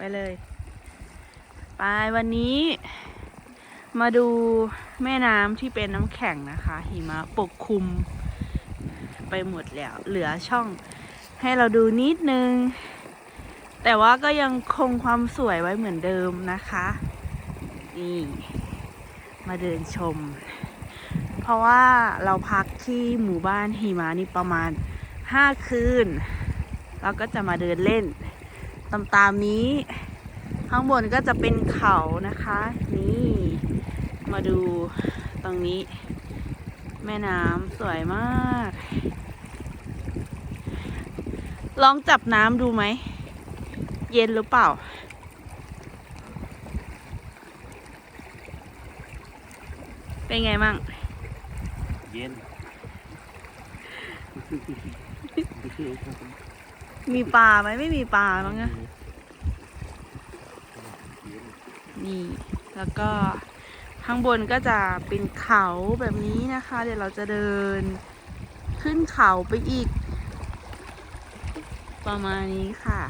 ไปเลย ไปวันนี้ มาดูแม่น้ำที่เป็นน้ำแข็งนะคะ หิมะปกคลุม ไปหมดแล้ว เหลือช่องให้เราดูนิดนึง แต่ว่าก็ยังคงความสวยไว้เหมือนเดิมนะคะ นี่ มาเดินชม เพราะว่าเราพักที่หมู่บ้านหิมะนี่ประมาณห้าคืน เราก็จะมาเดินเล่น ตามตามนี้ ข้างบนก็จะเป็นเขานะคะ นี่ มาดูตรงนี้ แม่น้ำสวยมาก ลองจับน้ำดูไหม เย็นหรือเปล่าเป็นไงมั่ง เย็น มีปลาไหมไม่มีปลาบ้างนะนี่แล้วก็ข้างบนก็จะเป็นเขาแบบนี้นะคะ เดี๋ยวเราจะเดินขึ้นเขาไปอีก ประมาณนี้ค่ะ